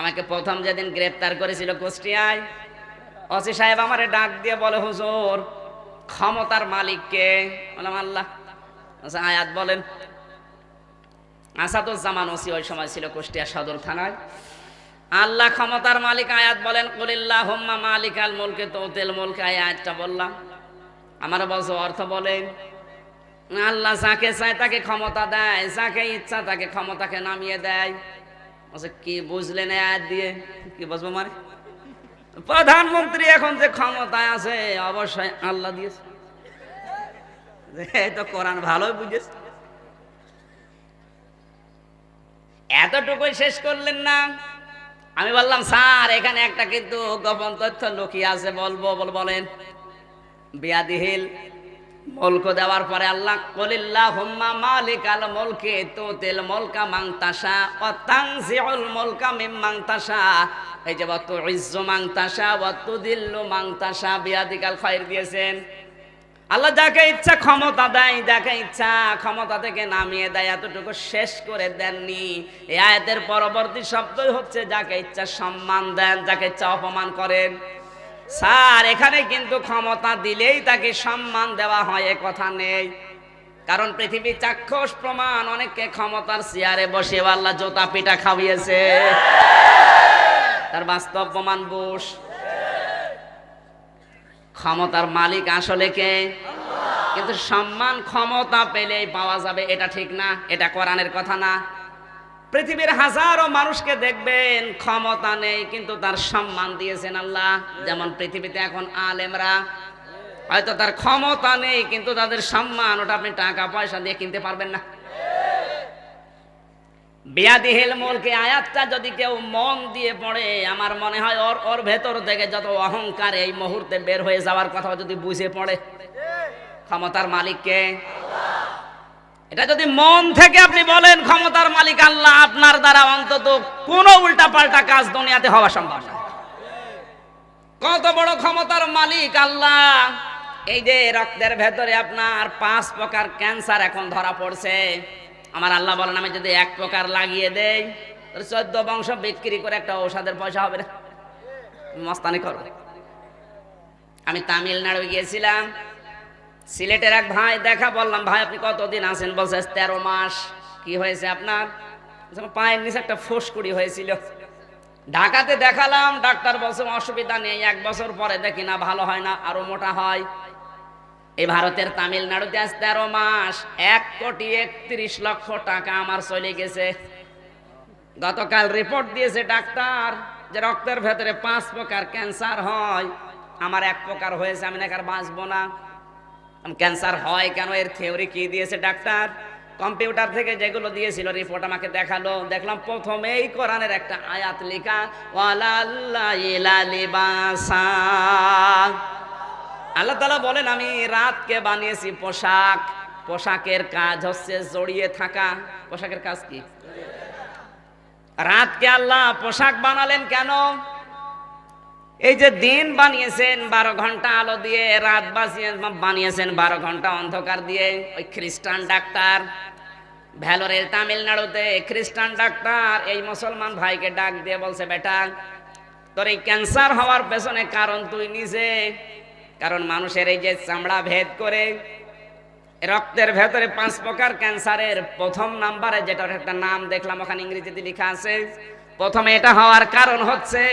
আমাকে প্রথম যেদিন গ্রেপ্তার করেছিল কুষ্টিয়ায় অসি সাহেব আমারে ডাক দিয়ে বলে হুজুর ক্ষমতার মালিককে বললাম আল্লাহ। আচ্ছা, আয়াত বলেন আসাদুজ্জামান ওসি ওই সময় ছিল কুষ্টিয়া সদর থানায়। আল্লাহ ক্ষমতার মালিক আয়াত বলেন কুলিল্লাহ হুম্মা মালিক আল মুলকে তৌতিল মুলকে আয়াতটা বললাম। আমার বলছো অর্থ বলেন আল্লাহ যাকে চায় তাকে ক্ষমতা দেয় যাকে ইচ্ছা তাকে ক্ষমতাকে নামিয়ে দেয়। বলছে, কি বুঝলেন আয়াত দিয়ে? কি বুঝব মানে? প্রধানমন্ত্রী এখন যে ক্ষমতায় আছে, অবশ্যই আল্লাহ দিয়েছে। তো কোরআন ভালোই বুঝেছে। এতটুকুই শেষ করলেন না? আমি বললাম, স্যার, এখানে একটা কিন্তু গোপন তথ্য লুকিয়ে আছে, বলব, বল বলেন। বিয়াদিহিল মুলক দেওয়ার পরে আল্লাহ কলিল্লাহ হুম্মা মালিক আল মুলকে তো তেল মুলকা মাংতাসা ও তাংজিউল মুলকা মিম মাংতাসা এই যে বত ইজ্জু মাংতাসা বত দিল্লু মাংতাসা বিয়াদিকাল খায়ের দিয়েছেন। আল্লাহ যাকে ইচ্ছা ক্ষমতা দেয়, যাকে ইচ্ছা ক্ষমতা থেকে নামিয়ে দেয়, এতটুকু শেষ করে দেননি। এই আয়াতের পরবর্তী শব্দই হচ্ছে, যাকে ইচ্ছা সম্মান দেন, যাকে ইচ্ছা অপমান করেন। স্যার, এখানে কিন্তু ক্ষমতা দিলেই তাকে সম্মান দেওয়া হয়, এ কথা নেই। কারণ পৃথিবী চাক্ষুষ প্রমাণ, অনেককে ক্ষমতার চেয়ারে বসে আল্লাহ জোতা পিটা খাওয়িয়েছে। তার বাস্তব প্রমাণ বুশ ক্ষমতার মালিক আসলে কে? কিন্তু সম্মান ক্ষমতা পেলেই পাওয়া যাবে, এটা ঠিক না, এটা কোরআনের কথা না। পৃথিবীর হাজারো মানুষকে দেখবেন ক্ষমতা নেই, কিন্তু তার সম্মান দিয়েছেন আল্লাহ। যেমন পৃথিবীতে এখন আলেমরা, হয়তো তার ক্ষমতা নেই, কিন্তু তাদের সম্মান, ওটা আপনি টাকা, পয়সা দিয়ে কিনতে পারবেন না। বিয়াদিহিল মুলকে, আয়াতটা যদি কেউ মন দিয়ে পড়ে, আমার মনে হয় ওর ওর ভেতর থেকে যত অহংকার এই মুহূর্তে বের হয়ে যাওয়ার কথা যদি বুঝে পড়ে। ক্ষমতার মালিককে এটা যদি মন থেকে আপনি বলেন, ক্ষমতার মালিক আল্লাহ, আপনার দ্বারা অন্তত কোনো উল্টা পাল্টা কাজ দুনিয়াতে হওয়া সম্ভব না। কত বড় ক্ষমতার মালিক আল্লাহ। এই যে রক্তের ভেতরে আপনার পাঁচ প্রকার ক্যান্সার এখন ধরা পড়ছে। আমার আল্লাহ বলেন, আমি যদি এক প্রকার লাগিয়ে দেই চোদ্দ বংশ বিক্রি করে একটা ঔষধের পয়সা হবে না। মস্তানি করো। আমি তামিলনাড়ু গিয়েছিলাম। সিলেটের এক ভাই দেখা বললাম, ভাই, আপনি কতদিন আছেন? বলছে তেরো মাস। কি হয়েছে আপনার? পায়ের নিচে একটা ফুসকুড়ি হয়েছিল। ঢাকাতে দেখালাম, ডাক্তার বলছে, অসুবিধা নেই, এক বছর পরে দেখি না, ভালো হয় না, আরও মোটা হয়। এই ভারতের তামিলনাড়ুতে আজ তেরো মাস, এক কোটি একত্রিশ লক্ষ টাকা আমার চলে গেছে। গতকাল রিপোর্ট দিয়েছে ডাক্তার যে রক্তের ভেতরে পাঁচ প্রকার ক্যান্সার হয়। আমার এক প্রকার হয়েছে, আমি নাকি আর বাঁচবো না। ক্যান্সার হয় কেন? এর থিওরি কি দিয়েছে ডাক্তার? কম্পিউটার থেকে যেগুলো দিয়েছিল রিপোর্ট আমাকে দেখাল। দেখলাম প্রথমেই কোরআনের একটা আয়াত লেখা আল্লাহ তালা বলেন, আমি রাতকে বানিয়েছি পোশাক। পোশাকের কাজ হচ্ছে জড়িয়ে থাকা। পোশাকের কাজ কি? রাতকে আল্লাহ পোশাক বানালেন কেন? এই যে দিন বানিয়েছেন বারো ঘণ্টা আলো দিয়ে, রাত বানিয়েছেন বারো ঘণ্টা অন্ধকার দিয়ে, ওই খ্রিস্টান ডাক্তার, ভ্যালোরের তামিলনাড়ুতে খ্রিস্টান ডাক্তার, এই মুসলমান ভাইকে ডাক দিয়ে বলছে, বেটা, তোর এই ক্যান্সার হওয়ার পেছনে কারণ তুই নিজে, কারণ মানুষের এই যে চামড়া ভেদ করে, রক্তের ভেতরে পাঁচ প্রকার ক্যান্সারের, প্রথম নাম্বারে যেটার একটা নাম দেখলাম, ওখানে ইংরেজিতে লেখা আছে, প্রথমে এটা হওয়ার কারণ হচ্ছে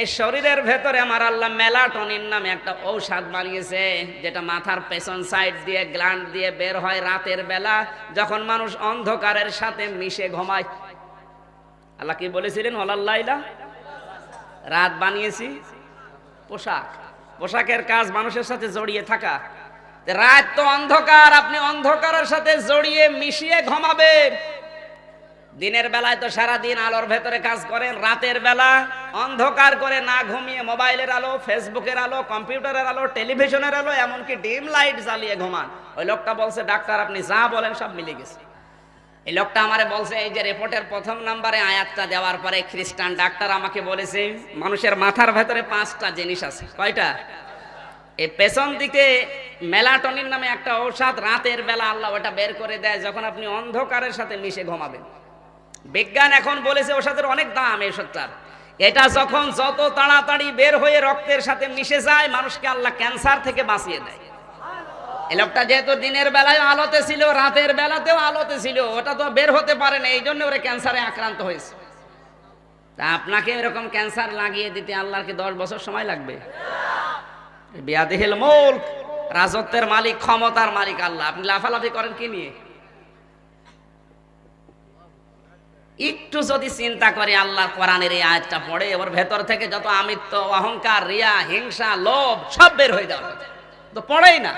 এই শরীরের ভেতরে আমার আল্লাহ মেলাটনিন নামে একটা ঔষধ বানিয়েছে, যেটা মাথার পেছন সাইড দিয়ে গ্ল্যান্ড দিয়ে বের হয় রাতের বেলা, যখন মানুষ অন্ধকারের সাথে মিশে ঘুমায়। আল্লাহ কি বলেছিলেন? হলাল্লাইলা রাত বানিয়েছি। পোশাক। পোশাকের কাজ মানুষের সাথে জড়িয়ে থাকা। রাত তো অন্ধকার, আপনি অন্ধকারের সাথে জড়িয়ে মিশিয়ে ঘুমাবেন। দিনের বেলায় তো সারা দিন আলোর ভেতরে কাজ করেন, রাতের বেলা অন্ধকার করে না ঘুমিয়ে মোবাইলের আলো, ফেসবুকের আলো, কম্পিউটারের আলো, টেলিভিশনের আলো, এমনকি ডিম লাইট জ্বালিয়ে ঘুমান। ওই লোকটা বলছে, ডাক্তার, আপনি যা বলেন সব মিলে গেছে। এই লোকটা আমারে বলছে, এই যে রিপোর্টের প্রথম নাম্বারে আয়াতটা দেওয়ার পরে খ্রিস্টান ডাক্তার আমাকে বলেছে, মানুষের মাথার ভেতরে পাঁচটা জিনিস আছে। কয়টা? এই পেছন দিকে মেলাটনিন নামে একটা ঔষধ, রাতের বেলা আল্লাহ ওটা বের করে দেয়, যখন আপনি অন্ধকারের সাথে মিশে ঘুমাবেন। বিজ্ঞান এখন বলেছে ওষুধের অনেক দাম এই ওষুধটার এটা যখন যত তাড়াতাড়ি বের হয়ে রক্তের সাথে মিশে যায়, মানুষকে আল্লাহ ক্যান্সার থেকে বাঁচিয়ে দেয়। এই লোকটা যেহেতু দিনের বেলায় আলোতে ছিল, রাতের বেলাতেও আলোতে ছিল, ওটা তো বের হতে পারে না এই জন্য ওরা ক্যান্সারে আক্রান্ত হয়েছে। তা আপনাকে এরকম ক্যান্সার লাগিয়ে দিতে আল্লাহর কি দশ বছর সময় লাগবে? বিয়াদিহিল মুল্ক, রাজত্বের মালিক, ক্ষমতার মালিক আল্লাহ। আপনি লাফালাফি করেন কি নিয়ে? একটু যদি চিন্তা করে আল্লাহ কোরআনের এই আয়াতটা পড়ে, ওর ভেতর থেকে যত আমিত্ব, অহংকার, রিয়া, হিংসা, লোভ, সব বের হয়ে যাওয়ার। তো পড়েই না।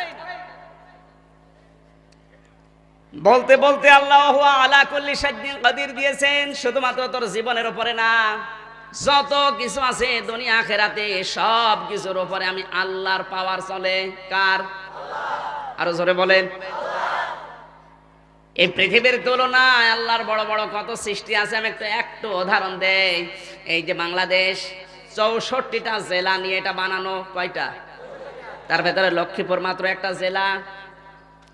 বলতে বলতে আল্লাহ আলা কুল্লি সাজ্জিন কাদির দিয়েছেন, শুধুমাত্র তোর জীবনের উপরে না, যত কিছু আছে দুনিয়া আখেরাতে, সব কিছুর উপরে আমি আল্লাহর পাওয়ার চলে। কার? আরও জোরে বলেন। এই পৃথিবীর তুলনায় আল্লাহর বড় বড় কত সৃষ্টি আছে, আমি একটু একটু উদাহরণ দেই। এই যে বাংলাদেশ, চৌষট্টিটা জেলা নিয়ে এটা বানানো, কয়টা? তার ভেতরে লক্ষ্মীপুর মাত্র একটা জেলা।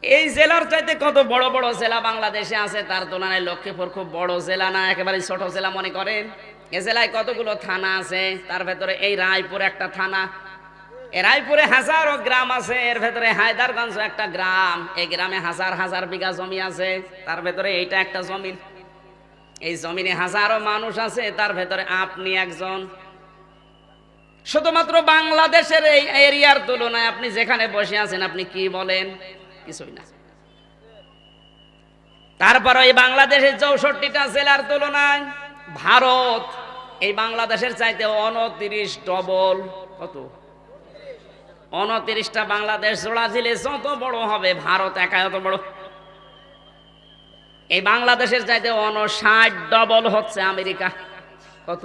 এই জেলার চাইতে কত বড় বড় জেলা বাংলাদেশে আছে, তার তুলনায় লক্ষ্মীপুর খুব বড় জেলা না, একেবারে ছোট জেলা মনে করেন। এ জেলায় কতগুলো থানা আছে, তার ভেতরে এই রায়পুর একটা থানা এ রায়পুরে হাজারো গ্রাম আছে, এর ভেতরে হায়দারগঞ্জ একটা গ্রাম। এই গ্রামে হাজার হাজার বিঘা জমি আছে, তার ভেতরে এইটা একটা জমিন। এই জমিনে হাজারো মানুষ আছে, তার ভেতরে আপনি একজন। শুধুমাত্র বাংলাদেশের এই এরিয়ার তুলনায় আপনি যেখানে বসে আছেন, আপনি কি বলেন? কিছুই না। তারপর এই বাংলাদেশের চৌষট্টিটা জেলার তুলনায় ভারত, এই বাংলাদেশের চাইতে অনতিরিশ ডবল কত? অনতিরিশটা বাংলাদেশ জোড়া দিলে যত বড় হবে, ভারত একা এত বড়। এই বাংলাদেশের চাইতে অনষাট ডবল হচ্ছে আমেরিকা। কত?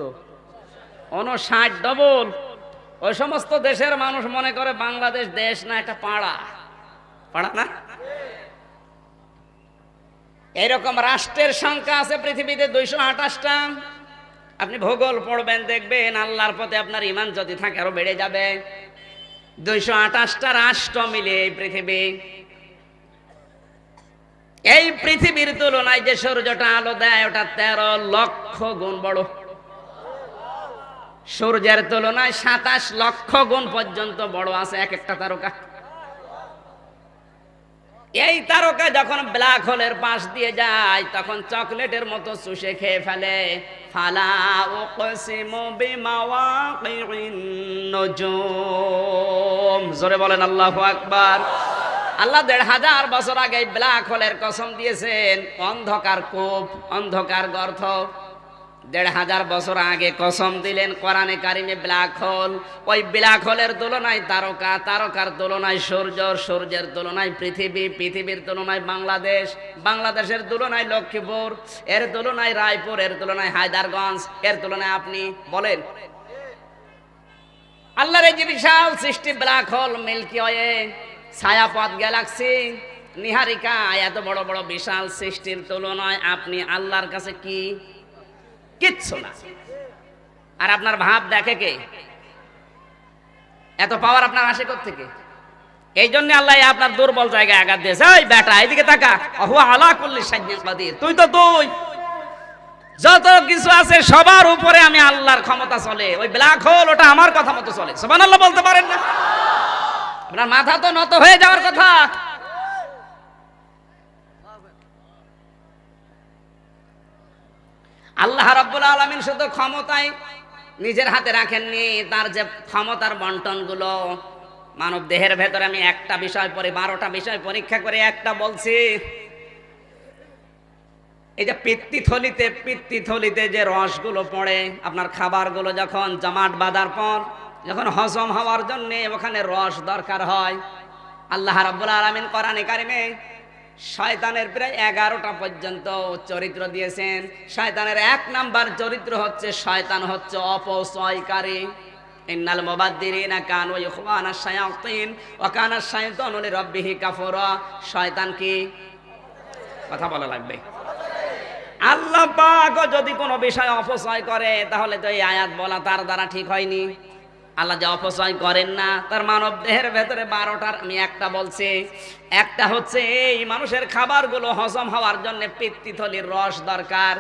অনষাট ডবল ওই সমস্ত দেশের মানুষ মনে করে বাংলাদেশ দেশ না, একটা পাড়া। পাড়া না? এরকম রাষ্ট্রের সংখ্যা আছে পৃথিবীতে দুইশো আঠাশটা। আপনি ভূগোল পড়বেন, দেখবেন আল্লাহর পথে আপনার ইমান যদি থাকে, আরও বেড়ে যাবে। দুইশো আঠাশটা রাষ্ট্র মিলে এই পৃথিবী। এই পৃথিবীর তুলনায় যে সূর্যটা আলো দেয়, ওটা তেরো লক্ষ গুণ বড়। সূর্যের তুলনায় সাতাশ লক্ষ গুণ পর্যন্ত বড় আছে এক একটা তারকা। এই তারকা যখন ব্ল্যাক হোলের পাশ দিয়ে যায়, তখন চকলেটের মতো চুষে খেয়ে ফেলে। ফালা উকসিমু বিমাওয়াকিন নুজুম। জোরে বলেন, আল্লাহু আকবার। আল্লাহ দেড় হাজার বছর আগে ব্ল্যাক হোলের কসম দিয়েছেন, অন্ধকার কূপ, অন্ধকার গর্ত। দেড় হাজার বছর আগে কসম দিলেন কোরআনে কারিমে ব্ল্যাক হোল। ওই ব্ল্যাক হোলের তুলনায় তারকা, তারকার তুলনায় সূর্য, সূর্যের তুলনায় পৃথিবী, পৃথিবীর তুলনায় বাংলাদেশ, বাংলাদেশের তুলনায় লক্ষ্মীপুর, এর তুলনায় রায়পুর, এর তুলনায় হায়দারগঞ্জ, এর তুলনায় আপনি বলেন। আল্লাহর এই যে বিশাল সৃষ্টি ব্ল্যাক হোল, মিল্কি ওয়ে ছায়াপথ গ্যালাক্সি, নিহারিকা, এত বড় বড় বিশাল সৃষ্টির তুলনায় আপনি আল্লাহর কাছে কি কিচ্ছু না। আর আপনার ভাব দেখে কে? এত পাওয়ার আপনার আসে থেকে এই জন্য আল্লাহ আপনার দুর্বল জায়গায় আঘাত দিয়েছে। ওই বেটা এদিকে তাকা। অহুয়া আলা করলি সাজ্ঞা কাদির। তুই তো তুই যত কিছু আছে সবার উপরে আমি আল্লাহর ক্ষমতা চলে। ওই ব্ল্যাক হোল, ওটা আমার কথা মতো চলে। সবান আল্লাহ বলতে পারেন না। আপনার মাথা তো নত হয়ে যাওয়ার কথা। আল্লাহ রাব্বুল আলামিন শুধু ক্ষমতায় নিজের হাতে রাখেননি, তার যে ক্ষমতার বন্টনগুলো, মানব দেহের ভেতরে আমি একটা বিষয় পরে বারোটা বিষয় পরীক্ষা করে একটা বলছি। এই যে পিত্তিথলিতে পিত্তিথলিতে যে রসগুলো পড়ে, আপনার খাবারগুলো যখন জমাট বাঁধার পর, যখন হজম হওয়ার জন্য ওখানে রস দরকার হয়, আল্লাহ রাব্বুল আলামিন কোরআনে কারিমে শয়তানের প্রায় এগারোটা পর্যন্ত চরিত্র দিয়েছেন। শয়তানের এক নাম্বার চরিত্র হচ্ছে, শয়তান হচ্ছে অপচয়কারী। ইন্নাল শায়াতিন কি? কথা বলা লাগবে। আল্লাহ যদি কোনো বিষয় অপচয় করে, তাহলে তো এই আয়াত বলা তার দ্বারা ঠিক হয়নি। আল্লাহ যে অপচয় করেন না, তার মানব দেহের ভেতরে বারোটার, আমি একটা বলছি, একটা হচ্ছে এই মানুষের খাবারগুলো হজম হওয়ার জন্য পিত্তিথলির রস দরকার।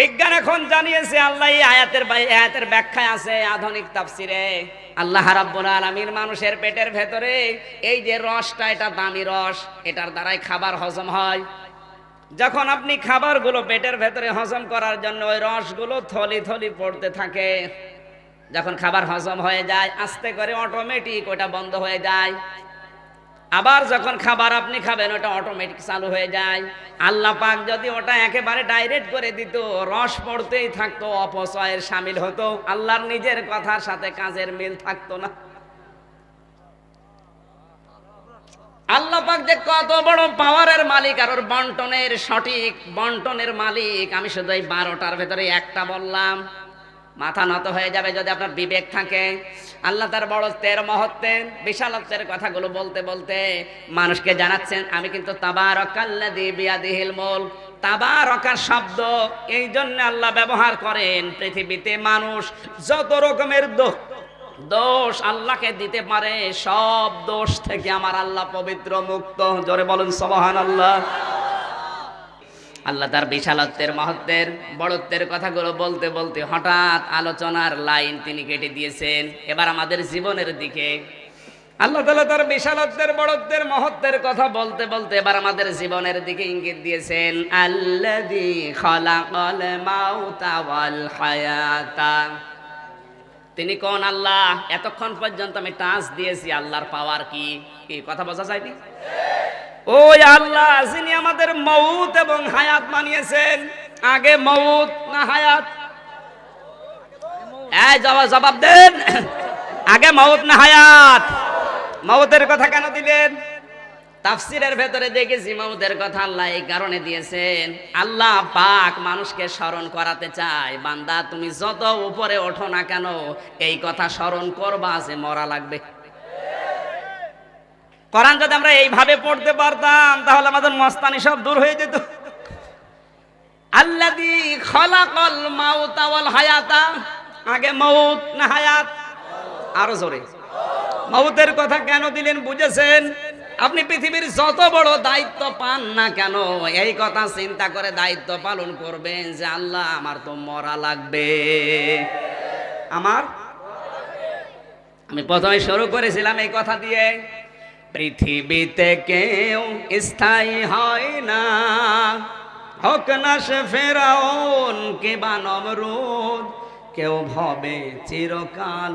বিজ্ঞান এখন জানিয়েছে আল্লাহ এই আয়াতের আয়াতের ব্যাখ্যায় আছে আধুনিক তাফসিরে। আল্লাহ রাব্বুল আলামিন মানুষের পেটের ভেতরে এই যে রসটা, এটা দামি রস, এটার দ্বারাই খাবার হজম হয়। যখন আপনি খাবারগুলো পেটের ভেতরে হজম করার জন্য ওই রসগুলো থলি থলি পড়তে থাকে যখন খাবার হজম হয়ে যায়, আস্তে করে অটোমেটিক ওটা বন্ধ হয়ে যায়। আবার যখন খাবার আপনি খাবেন, ওটা অটোমেটিক চালু হয়ে যায়। আল্লাহ পাক যদি ওটা একেবারে ডাইরেক্ট করে দিত, রস পড়তেই থাকতো, অপচয়ের সামিল হতো। আল্লাহর নিজের কথার সাথে কাজের মিল থাকতো না। আল্লাহ পাক যে কত বড় পাওয়ারের মালিক, আর ওর বন্টনের সঠিক বন্টনের মালিক, আমি শুধু এই বারোটার ভেতরে একটা বললাম। মাথা নত হয়ে যাবে যদি আপনার বিবেক থাকে। আল্লাহ তার বড়ত্বের মহত্বের বিশালত্বের কথাগুলো বলতে বলতে মানুষকে জানাচ্ছেন, আমি কিন্তু বিয়াদিহিল মুল তাবারকার শব্দ, এই জন্য আল্লাহ ব্যবহার করেন পৃথিবীতে মানুষ যত রকমের দোষ দোষ আল্লাহকে দিতে পারে, সব দোষ থেকে আমার আল্লাহ পবিত্র মুক্ত। জোরে বলুন সবহান আল্লাহ আল্লাহ তার বিশালত্বের, মহত্বের, বড়ত্বের কথাগুলো বলতে বলতে হঠাৎ আলোচনার লাইন তিনি কেটে দিয়েছেন। এবার আমাদের জীবনের দিকে। আল্লাহ তালা তার বিশালত্বের, বড়ত্বের, মহত্বের কথা বলতে বলতে এবার আমাদের জীবনের দিকে ইঙ্গিত দিয়েছেন। হায়াতা। তিনি কোন আল্লাহ? এতক্ষণ পর্যন্ত আমি টাচ দিয়েছি, আল্লাহর পাওয়ার কি? কি কথা বোঝা যায়নি? ওই আল্লাহ, যিনি আমাদের মৌত এবং হায়াত মানিয়েছেন আগে মৌত না হায়াত? জবাব দেন। আগে মৌত না হায়াত? মৌতের কথা কেন দিলেন তাফসিরের ভেতরে দেখেছি মৌতের কথা আল্লাহ এই কারণে দিয়েছেন। আল্লাহ পাক মানুষকে স্মরণ করাতে চায়। বান্দা, তুমি যত উপরে ওঠো না কেন, এই কথা স্মরণ করবা যে মরা লাগবে। কোরআন যদি আমরা এইভাবে পড়তে পারতাম, তাহলে আমাদের মস্তানি সব দূর হয়ে যেত। আল্লাদি খলাকল মাউতা হায়াতা। আগে মৌত না হায়াত? আরও জোরে। মৌতের কথা কেন দিলেন বুঝেছেন? আপনি পৃথিবীর যত বড় দায়িত্ব পান না কেন, এই কথা চিন্তা করে দায়িত্ব পালন করবেন যে আল্লাহ আমার তো মরা লাগবে। আমার? আমি প্রথমে শুরু করেছিলাম এই কথা দিয়ে। পৃথিবীতে কেউ স্থায়ী হয় না। হক না সে ফেরাউন কে বানব নমরুদ, কেউ ভবে চিরকাল